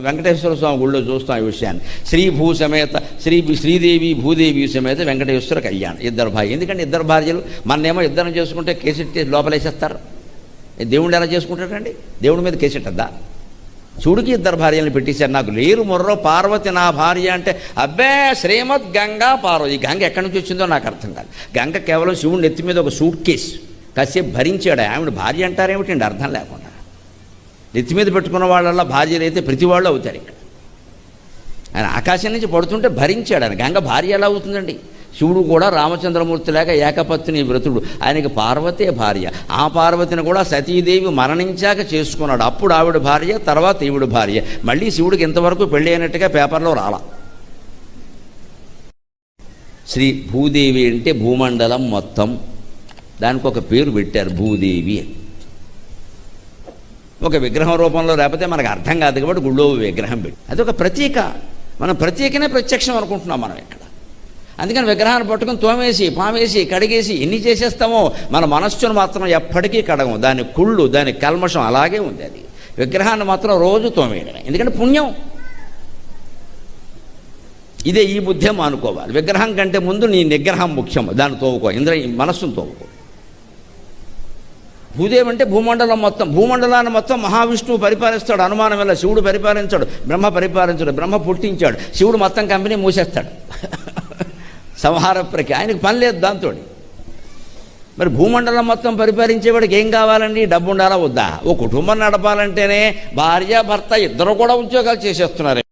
వెంకటేశ్వర స్వామి గుళ్ళో చూస్తాం ఈ విషయాన్ని. శ్రీ భూ సమేత శ్రీ శ్రీదేవి భూదేవి సమేత వెంకటేశ్వర కళ్యాణం. ఇద్దరు భార్య ఎందుకంటే ఇద్దరు భార్యలు మన్నేమో ఇద్దరం చేసుకుంటే కేసెట్టి లోపలేసేస్తారు. దేవుడు ఎలా చేసుకుంటాడండి? దేవుడి మీద కేసెట్టద్దా చూడుకి ఇద్దరు భార్యలను పెట్టేశారు. నాకు లేరు మొర్రో పార్వతి నా భార్య అంటే అబ్బే శ్రీమద్ గంగా పార్వతి. ఈ గంగ ఎక్కడి నుంచి వచ్చిందో నాకు అర్థం కాదు. గంగ కేవలం శివుడి నెత్తి మీద ఒక సూట్ కేసు. కాసేపు భరించాడు. ఆవిడ భార్య అంటారేమిటండి? అర్థం లేకుండా. నెత్తి మీద పెట్టుకున్న వాళ్ళల్లో భార్యలు అయితే ప్రతి వాళ్ళు అవుతారు ఇక్కడ. ఆయన ఆకాశం నుంచి పడుతుంటే భరించాడు. ఆయన గంగ భార్య ఎలా అవుతుందండి? శివుడు కూడా రామచంద్రమూర్తి లేక ఏకపత్ని వ్రతుడు. ఆయనకి పార్వతే భార్య. ఆ పార్వతిని కూడా సతీదేవి మరణించాక చేసుకున్నాడు. అప్పుడు ఆవిడ భార్య తర్వాత ఈవిడ భార్య. మళ్ళీ శివుడికి ఇంతవరకు పెళ్ళి అయినట్టుగా పేపర్లో రాలా. శ్రీ భూదేవి అంటే భూమండలం మొత్తం. దానికి ఒక పేరు పెట్టారు భూదేవి అని. ఒక విగ్రహం రూపంలో లేకపోతే మనకు అర్థం కాదు కాబట్టి గుళ్ళో విగ్రహం పెట్టి. అది ఒక ప్రతీక. మనం ప్రతీకనే ప్రత్యక్షం అనుకుంటున్నాం మనం ఇక్కడ. అందుకని విగ్రహాన్ని పట్టుకుని తోమేసి పామేసి కడిగేసి ఎన్ని చేసేస్తామో మన మనస్సును మాత్రం ఎప్పటికీ కడగం దాని కుళ్ళు దాని కల్మషం అలాగే ఉంది అది. విగ్రహాన్ని మాత్రం రోజు తోమేయడమే. ఎందుకంటే పుణ్యం. ఇదే ఈ బుద్ధే మానుకోవాలి విగ్రహం కంటే ముందు నీ నిగ్రహం ముఖ్యం దాన్ని తోవుకో ఇంద్ర మనస్సును తోవుకో భూదేవి అంటే భూమండలం మొత్తం. భూమండలాన్ని మొత్తం మహావిష్ణువు పరిపాలిస్తాడు. అనుమానం వల్ల శివుడు పరిపాలించాడు. బ్రహ్మ పరిపాలించాడు. బ్రహ్మ పుట్టించాడు. శివుడు మొత్తం కంపెనీ మూసేస్తాడు. సంహార ప్రక్రియ. ఆయనకు పని లేదు దాంతో. మరి భూమండలం మొత్తం పరిపాలించేవాడికి ఏం కావాలండి? డబ్బు ఉండాలా? వద్దా? ఓ కుటుంబం నడపాలంటేనే భార్య భర్త ఇద్దరు కూడా ఉద్యోగాలు చేసేస్తున్నారు.